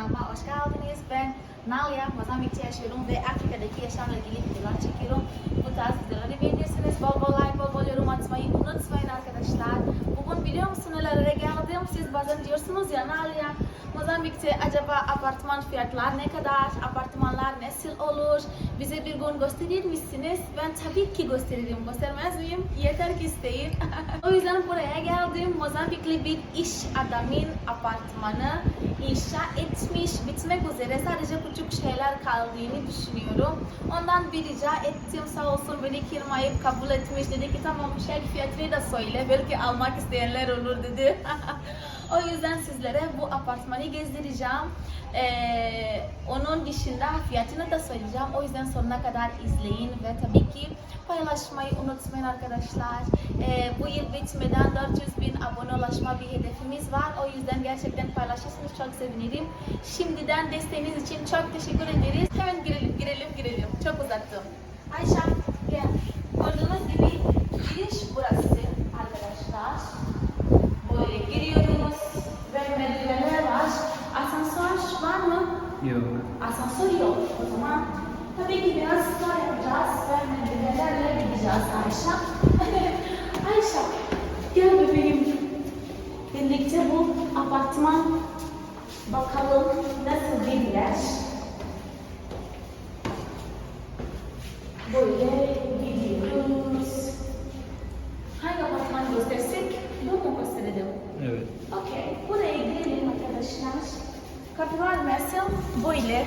kanalıma hoş geldiniz. Ben Nalia, Mozambik'te yaşıyorum ve Afrika'daki yaşamla ilgili videolar çekiyorum. Bu tarz videoları beğenirsiniz. Bol bol like, bol bol yorum atmayı unutmayın arkadaşlar. Bugün biliyor musunuz nelere geldim? Siz bazen diyorsunuz ya Nalia, Mozambik'te acaba apartman fiyatlar ne kadar, apartmanlar nasıl olur? Bize bir gün gösterir misiniz? Ben tabii ki gösteririm. Göstermez miyim? Yeter ki isteyin. o yüzden buraya geldim. Mozambikli bir iş adamın apartmanı inşa etmiş. Bitmek üzere sadece küçük şeyler kaldığını düşünüyorum. Ondan bir rica ettim sağ olsun beni kırmayıp kabul etmiş. Dedi ki tamam şey fiyatını da söyle. Belki almak isteyenler olur dedi. o yüzden sizlere bu apartmanı gezdireceğim. Ee, onun dışında fiyatını da söyleyeceğim. O yüzden sonuna kadar izleyin ve tabii ki paylaşmayı unutmayın arkadaşlar. Ee, bu yıl bitmeden 400 bin abone ulaşma bir hedefimiz var. O yüzden gerçekten paylaşırsanız çok sevinirim. Şimdiden desteğiniz için çok teşekkür ederiz. Hemen girelim, girelim, girelim. Çok uzattım. Ayşe, gel. Gördüğünüz gibi giriş burası arkadaşlar. Böyle giriyoruz ve merdivenler var. Asansör var mı? Yok. Asansör yok. O zaman tabii ki biraz ve merdivenlerle gideceğiz Ayşe. Ayşe, gel bebeğim. Birlikte bu apartman bakalım nasıl bir yer. Böyle gidiyoruz. Hangi apartman göstersek? Bu mu gösterelim? Evet. Okey, buraya girelim arkadaşlar. Kapılar nasıl? Böyle.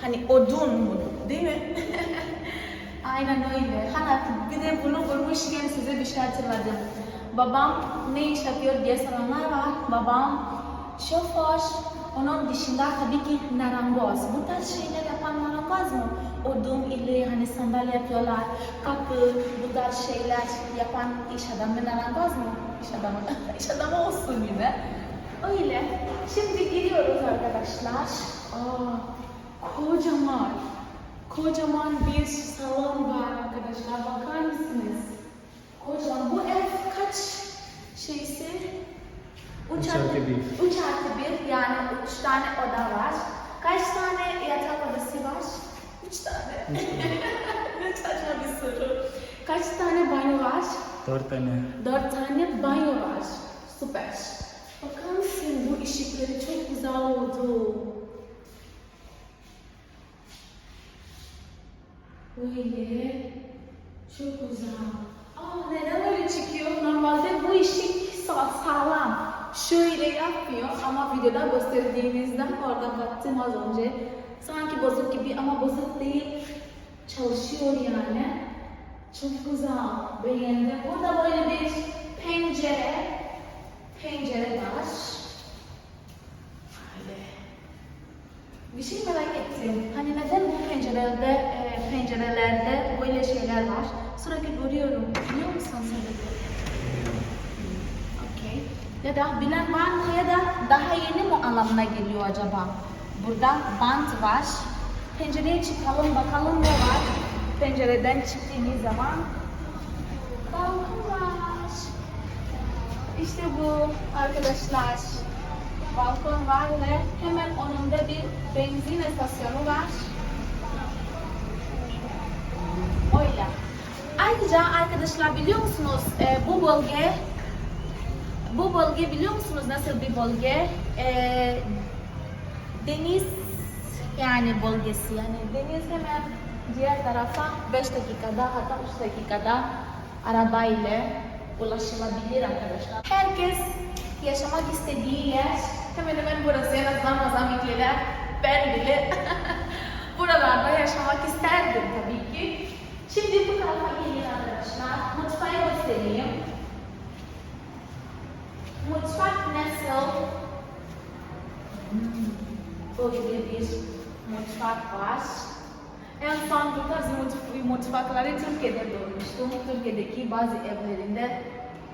Hani odun değil mi? Aynen öyle. Hani bir de bunu görmüşken size bir şey hatırladım. Babam ne iş yapıyor diye soranlar var. Babam şoför. Onun dışında tabii ki narangoz. Bu tarz şeyler yapan narangoz mu? Odun ile hani sandalye yapıyorlar. Kapı, bu tarz şeyler yapan iş adamı narangoz mu? İş adamı, iş adamı olsun yine. Öyle. Şimdi giriyoruz arkadaşlar. Aa, kocaman. Kocaman bir salon var arkadaşlar. Bakar mısınız? Kocaman. Bu ev kaç şeysi? Üç artı bir. Üç artı bir. Yani üç tane oda var. Kaç tane yatak odası var? Üç tane. Üç tane. ne saçma bir soru. Kaç tane banyo var? Dört tane. Dört tane banyo var. Süper. Bakar mısın bu ışıkları çok güzel oldu. Böyle çok güzel. Aa neden öyle çıkıyor? Normalde bu ışık sa- sağlam. Şöyle yapmıyor ama videoda gösterdiğinizden orada baktım az önce. Sanki bozuk gibi ama bozuk değil. Çalışıyor yani. Çok güzel. Beğendim. Burada böyle bir pencere. Pencere var. Böyle. Bir şey merak ettim. Hani neden bu pencerelerde, e, pencerelerde böyle şeyler var? Sürekli görüyorum. Biliyor musun sebebi? Okey. Ya da bilen var mı ya da daha yeni mi anlamına geliyor acaba? Burada bant var. Pencereye çıkalım bakalım ne var. Pencereden çıktığınız zaman balkon var. İşte bu arkadaşlar. Balkon var ve hemen önünde bir benzin istasyonu var. Öyle. Ayrıca arkadaşlar biliyor musunuz e, bu bölge bu bölge biliyor musunuz nasıl bir bölge? E, deniz yani bölgesi yani deniz hemen diğer tarafa 5 dakikada hatta 3 dakikada arabayla ulaşılabilir arkadaşlar. Herkes yaşamak istediği yer hemen hemen burası en azından Mozambikliler ben bile buralarda yaşamak isterdim tabii ki. Şimdi bu tarafa gelin arkadaşlar. Mutfağı göstereyim. Mutfak nasıl? Böyle bir mutfak var. En son bu tarz mutf- mutfakları Türkiye'de görmüştüm. Türkiye'deki bazı evlerinde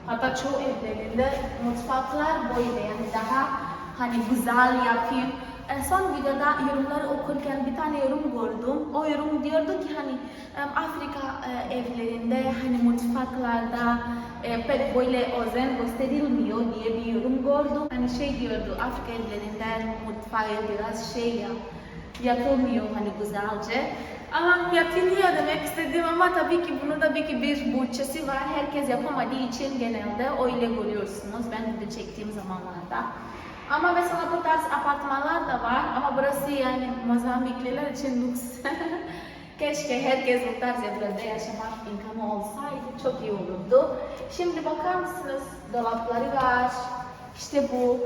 hatta çoğu evlerinde mutfaklar böyle yani daha hani güzel yapıp En son videoda yorumları okurken bir tane yorum gördüm. O yorum diyordu ki hani Afrika e, evlerinde hani mutfaklarda e, pek böyle özen gösterilmiyor diye bir yorum gördüm. Hani şey diyordu Afrika evlerinde mutfağı biraz şey ya yapılmıyor hani güzelce. Ama yapılıyor demek istedim ama tabii ki bunun tabii ki bir bütçesi var. Herkes yapamadığı için genelde öyle görüyorsunuz. Ben de çektiğim zamanlarda. Ama mesela bu tarz apartmanlar da var ama burası yani Mozambikliler için lüks. Keşke herkes bu tarz evlerde yaşamak imkanı olsaydı çok iyi olurdu. Şimdi bakar mısınız? Dolapları var. İşte bu.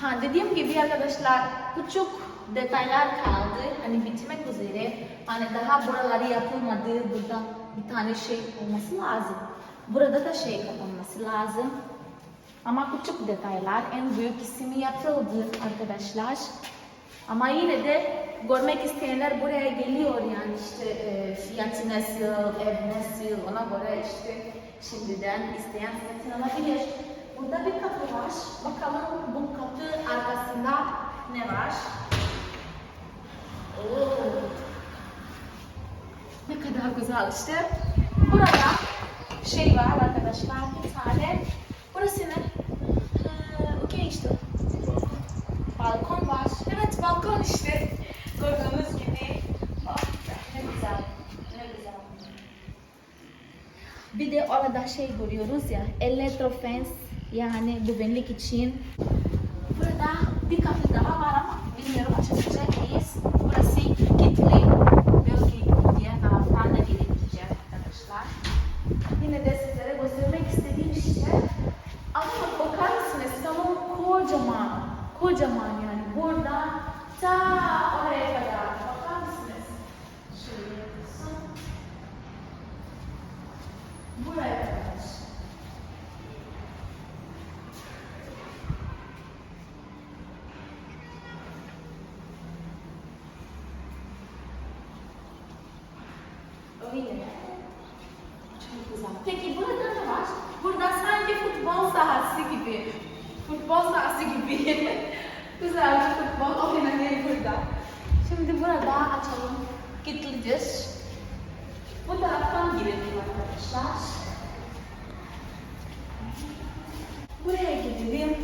Ha dediğim gibi arkadaşlar küçük detaylar kaldı. Hani bitmek üzere. Hani daha buraları yapılmadı. Burada bir tane şey olması lazım. Burada da şey kapanması lazım. Ama küçük detaylar en büyük kısmı yapıldı arkadaşlar. Ama yine de görmek isteyenler buraya geliyor yani işte e, fiyatı nasıl, ev nasıl ona göre işte şimdiden isteyen satın alabilir. Burada bir kapı var. Bakalım bu kapı arkasında ne var? Oo. Ne kadar güzel işte. Burada şey var arkadaşlar bir tane. Burası ne? Ee, Okey işte. Balkon var. Evet balkon işte. Gördüğünüz gibi. Bak ne güzel. Ne güzel. Bir de orada şey görüyoruz ya. Elektrofens yani güvenlik için. Burada bir kapı daha var ama bilmiyorum açabilecek miyiz? Burası kilitli. Belki diğer taraftan da girebileceğiz arkadaşlar. Yine de sizlere göstermek istediğim şey ama bakar mısınız salon kocaman. Yani buradan ta oraya kadar. Bakar mısınız? Şöyle yapıyorsun. Buraya kadar. Öyle. Çok güzel. Peki burada ne var? Burada sanki futbol sahası gibi. Futbol sahası gibi. güzel bir futbol oynanıyor burada. Şimdi burada açalım. Kilitlidir. Bu taraftan girelim arkadaşlar. Buraya gidelim.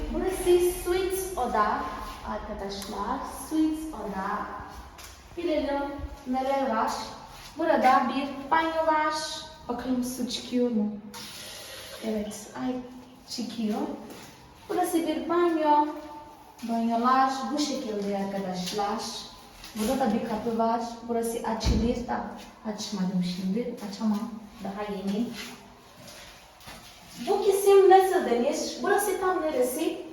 Burası suite oda arkadaşlar. Suite oda. Bilelim neler var. Burada bir banyo var. Bakalım su çıkıyor mu? Evet, ay çıkıyor. Burası bir banyo. Banyolar bu şekilde arkadaşlar. Burada da bir kapı var. Burası açılır da açmadım şimdi. Açamam. Daha yeni. Bu kısım nasıl denir? Burası tam neresi?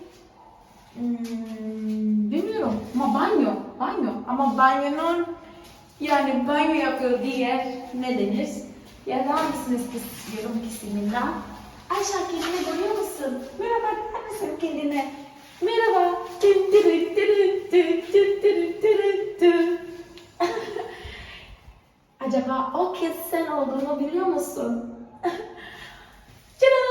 Hmm, bilmiyorum. Ama banyo. Banyo. Ama banyonun yani banyo yapıyor diğer ne denir? Yazar mısınız kıs- yorum kısmında? Ayşe kendini görüyor musun? Merhaba der misin kendine? Merhaba. Acaba o kez sen olduğunu biliyor musun? Canım.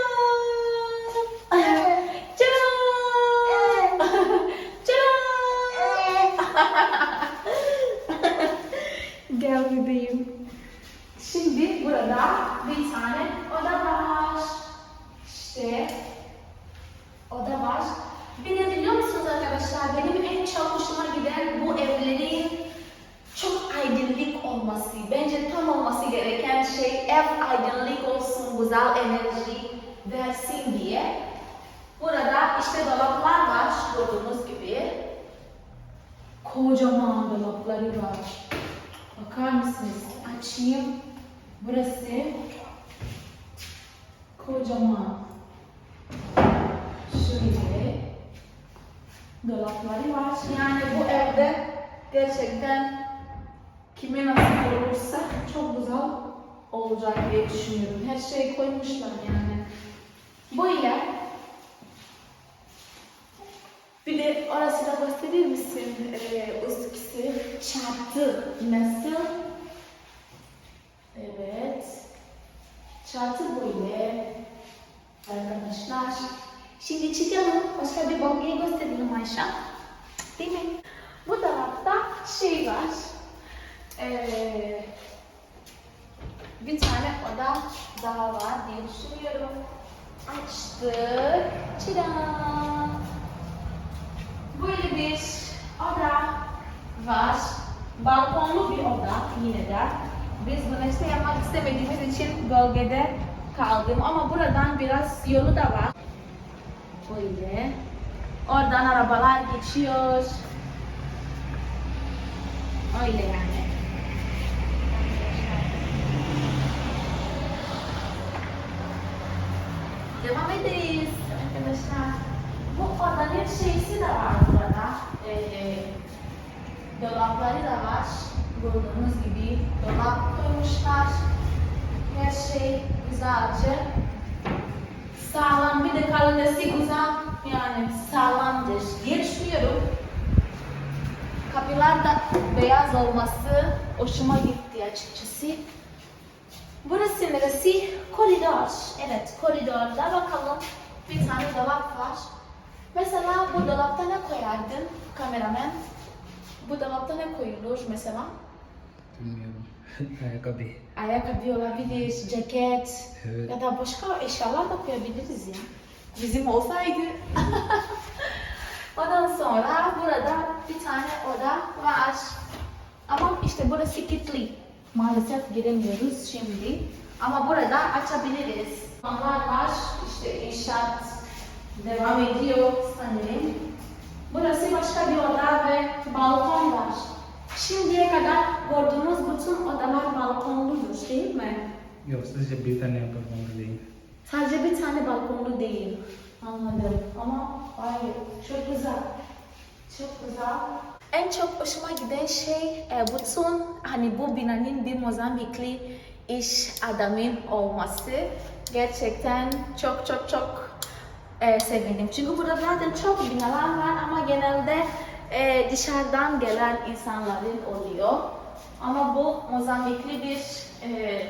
Gel bebeğim. Şimdi burada bir tane oda var. İşte oda var. Bir de biliyor musunuz arkadaşlar benim en çok hoşuma giden bu evlerin çok aydınlık olması. Bence tam olması gereken şey ev aydınlık olsun, güzel enerji versin diye. Burada işte dolaplar var gördüğünüz gibi. Kocaman dolapları var. Bakar mısınız? Açayım. Burası kocaman. Şöyle dolapları var. Yani bu evde gerçekten kime nasip olursa çok güzel olacak diye düşünüyorum. Her şeyi koymuşlar yani. Böyle. Bir de orası da gösterir misin? Ee, üstkisi çatı nasıl? Evet. Çatı böyle. Arkadaşlar. Şimdi çıkalım. Başka bir bölgeyi gösterelim Ayşe. Değil mi? şey var. Ee, bir tane oda daha var diye düşünüyorum. Açtık. Çiran. Böyle bir oda var. Balkonlu bir oda yine de. Biz güneşte yapmak istemediğimiz için gölgede kaldım ama buradan biraz yolu da var. Böyle. Oradan arabalar geçiyor. Öyle yani. Devam ederiz arkadaşlar. Bu odanın şeysi de var burada. Ee, dolapları da var. Gördüğünüz gibi dolap koymuşlar. Her şey güzelce. Sağlam bir de kalitesi güzel. Yani sağlamdır diye düşünüyorum. Kapılar da beyaz olması hoşuma gitti açıkçası. Burası neresi? Koridor. Evet, koridorda bakalım bir tane dolap var. Mesela bu dolapta ne koyardın kameraman? Bu dolapta ne koyulur mesela? Bilmiyorum. Ayakkabı. Ayakkabı olabilir, ceket Evet. ya da başka eşyalar da koyabiliriz ya. Bizim olsaydı. Ondan sonra burada bir tane oda var. Ama işte burası kilitli. Maalesef giremiyoruz şimdi. Ama burada açabiliriz. Onlar var. İşte inşaat devam ediyor sanırım. Burası başka bir oda ve balkon var. Şimdiye kadar gördüğünüz bütün odalar balkonludur değil mi? Yok sadece bir tane apartman değil. Sadece bir tane balkonlu değil. Anladım. Ama hayır, çok güzel. Çok güzel. En çok hoşuma giden şey e, bütün hani bu binanın bir Mozambikli iş adamın olması. Gerçekten çok çok çok e, sevindim. Çünkü burada zaten çok binalar var ama genelde e, dışarıdan gelen insanların oluyor. Ama bu Mozambikli bir e,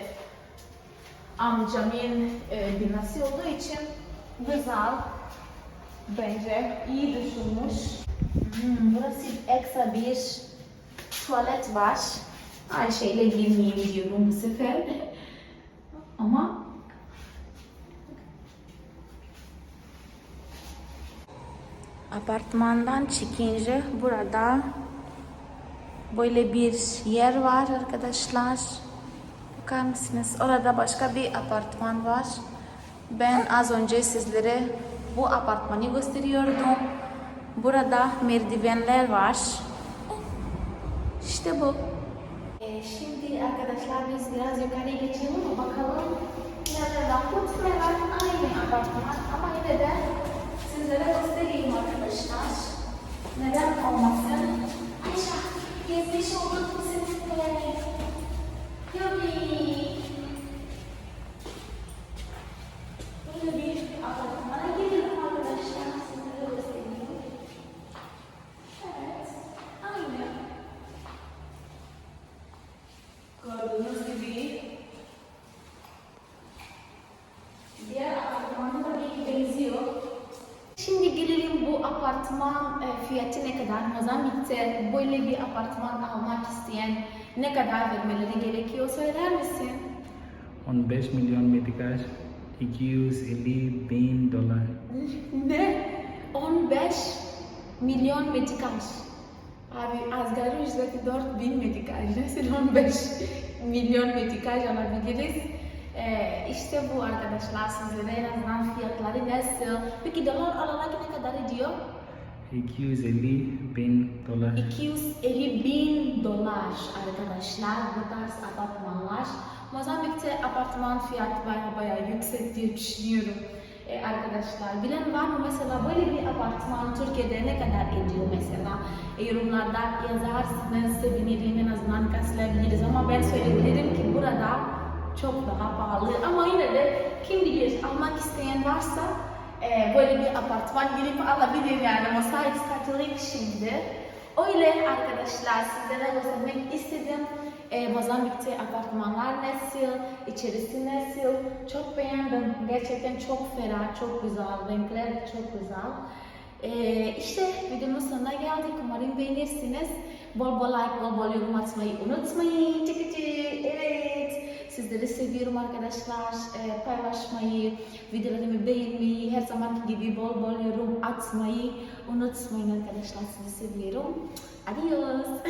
amcamın e, binası olduğu için güzel. Bence iyi düşünmüş. Hmm, burası ekstra bir tuvalet var. Ayşe'yle girmeyeyim diyorum bu sefer. Ama Apartmandan çıkınca burada böyle bir yer var arkadaşlar. Bakar mısınız? Orada başka bir apartman var. Ben az önce sizlere bu apartmanı gösteriyordum. Burada merdivenler var. İşte bu. Ee, şimdi arkadaşlar biz biraz yukarı geçelim? Bakalım. Nerede var? Aynı apartman ama yine de sizlere göstereyim arkadaşlar. Neden olmasın? Ayşe, gezmiş olduk mu seninle? Yubi. Böyle bir apartmana girelim arkadaşlar. Sizlere göstereyim. Evet, aynı. Gördüğünüz gibi diğer apartmana da bir benziyor. Şimdi gelelim bu apartman e, kadar? Mozambik'te böyle bir apartman almak isteyen ne kadar vermeleri gerekiyor söyler misin? 15 milyon metrikaç 250 bin dolar. Ne? 15 milyon metrikaç. Abi asgari ücreti 4000 metrikaç. Nasıl 15 milyon metrikaç alabiliriz? Ee, işte bu arkadaşlar sizlere en azından fiyatları nasıl? Peki dolar olarak ne kadar ediyor? 250 bin dolar. 250 bin dolar arkadaşlar bu tarz apartmanlar. Mozambik'te apartman fiyatı baya baya yüksek diye düşünüyorum Ee, arkadaşlar. Bilen var mı mesela böyle bir apartman Türkiye'de ne kadar ediyor mesela? E, yorumlarda yazarsanız sevinirim en azından kıslayabiliriz ama ben söyleyebilirim ki burada çok daha pahalı ama yine de kim bilir almak isteyen varsa e, böyle bir apartman girip alabilir yani müsait satılık şimdi. Öyle arkadaşlar sizlere göstermek istedim. E, Mozambik'te apartmanlar nasıl, içerisi nasıl çok beğendim. Gerçekten çok ferah, çok güzel, renkler çok güzel. E, işte videonun sonuna geldik. Umarım beğenirsiniz. Bol bol like, bol bol yorum atmayı unutmayın. Çıkı çıkı. Evet. Sizleri seviyorum arkadaşlar. Ee, paylaşmayı, videolarımı beğenmeyi, her zamanki gibi bol bol yorum atmayı unutmayın arkadaşlar. Sizi seviyorum. Adios.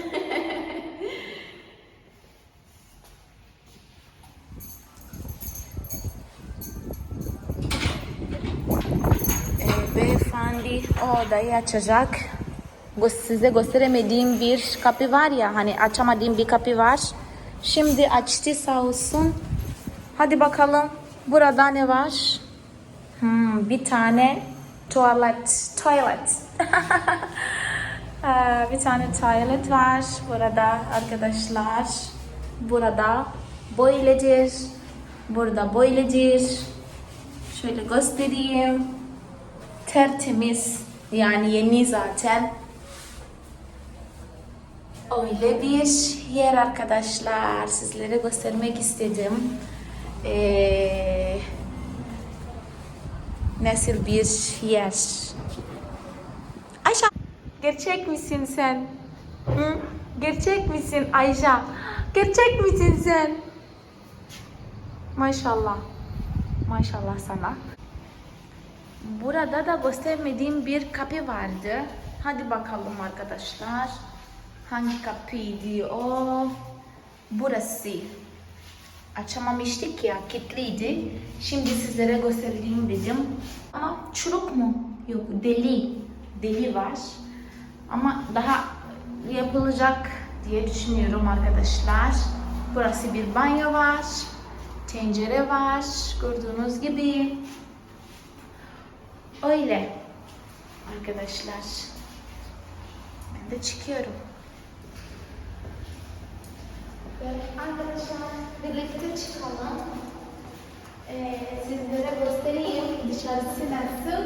Beyefendi o odayı açacak. Size gösteremediğim bir kapı var ya hani açamadığım bir kapı var. Şimdi açtı sağ olsun. Hadi bakalım burada ne var? Hmm, bir tane tuvalet. Tuvalet. Ee, bir tane tuvalet var burada arkadaşlar. Burada böyledir. Burada böyledir. Şöyle göstereyim. Tertemiz. Yani yeni zaten. Öyle bir yer arkadaşlar. Sizlere göstermek istedim. Ee, nasıl bir yer. Ayşe. Gerçek misin sen? Hı? Gerçek misin Ayşe? Gerçek misin sen? Maşallah. Maşallah sana. Burada da göstermediğim bir kapı vardı. Hadi bakalım arkadaşlar. Hangi kapıydı o? Burası. Açamamıştık ya, kilitliydi. Şimdi sizlere göstereyim dedim. Ama çürük mu? Yok, deli. Deli var. Ama daha yapılacak diye düşünüyorum arkadaşlar. Burası bir banyo var. Tencere var. Gördüğünüz gibi. Öyle. Arkadaşlar. Ben de çıkıyorum. Evet, arkadaşlar birlikte çıkalım. Ee, sizlere göstereyim dışarısı nasıl.